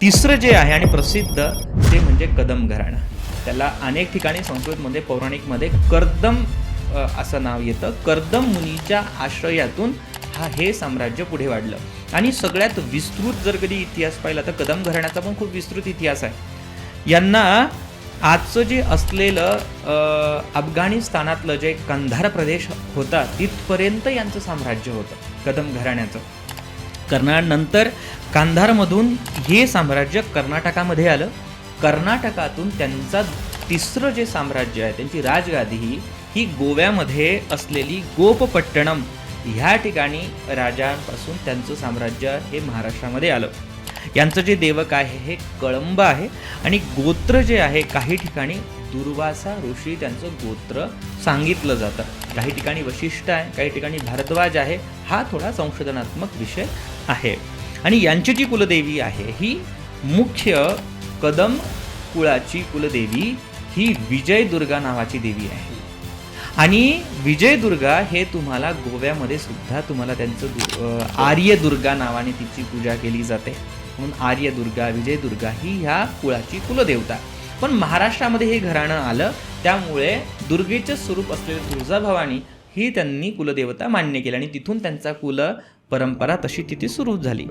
तिसरं जे आहे आणि प्रसिद्ध ते म्हणजे कदम घराणं. त्याला अनेक ठिकाणी संस्कृतमध्ये पौराणिकमध्ये कर्दम असं नाव येतं. कर्दम मुनीच्या आश्रयातून हा हे साम्राज्य पुढे वाढलं. आणि सगळ्यात विस्तृत जर कधी इतिहास पाहिला तर कदम घराण्याचा पण खूप विस्तृत इतिहास आहे. यांना आजचं जे असलेलं अफगाणिस्तानातलं जे कंधार प्रदेश होता तिथपर्यंत यांचं साम्राज्य होतं कदम घराण्याचं. कर्नाटनंतर कांधारमधून हे साम्राज्य कर्नाटकामध्ये आलं. कर्नाटकातून त्यांचा तिसरं जे साम्राज्य आहे त्यांची राजगादी ही ही गोव्यामध्ये असलेली गोपपट्टणम ह्या ठिकाणी राजांपासून त्यांचं साम्राज्य हे महाराष्ट्रामध्ये आलं. यांचं जे देवक आहे हे कळंब आहे आणि गोत्र जे आहे काही ठिकाणी दुर्वासा ऋषी त्यांचं गोत्र सांगितलं जातं. काही ठिकाणी वशिष्ठ आहे काही ठिकाणी भारद्वाज आहे हा थोडा संशोधनात्मक विषय आहे. आणि यांची जी कुलदेवी आहे ही मुख्य कदम कुळाची कुलदेवी ही विजयदुर्गा नावाची देवी आहे. आणि विजयदुर्गा हे तुम्हाला गोव्यामध्ये सुद्धा तुम्हाला त्यांचं दु- आर्यदुर्गा नावाने तिची पूजा केली जाते. म्हणून आर्यदुर्गा विजयदुर्गा ही ह्या कुळाची कुलदेवता. पण महाराष्ट्रामध्ये हे घराणं आलं त्यामुळे दुर्गेचं स्वरूप असलेली तुळजाभवानी ही त्यांनी कुलदेवता मान्य केली आणि तिथून त्यांचा कुल परंपरा तशी तिथे सुरू झाली.